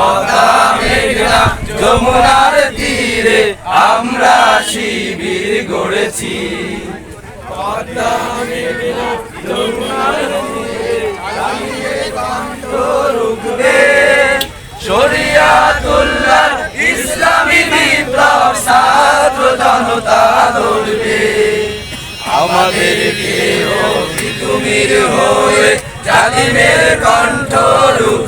পদ্মা মেঘনা যমুনার তীরে আমরা শিবির গড়েছি। পদ্মা মেঘনা যমুনার তীরে ইসলামী বিপ্লব ছাত্র জনতা ধরবে আমাদেরকে অগ্নিতুমির হয়ে জালিমের কণ্ঠ রুখবে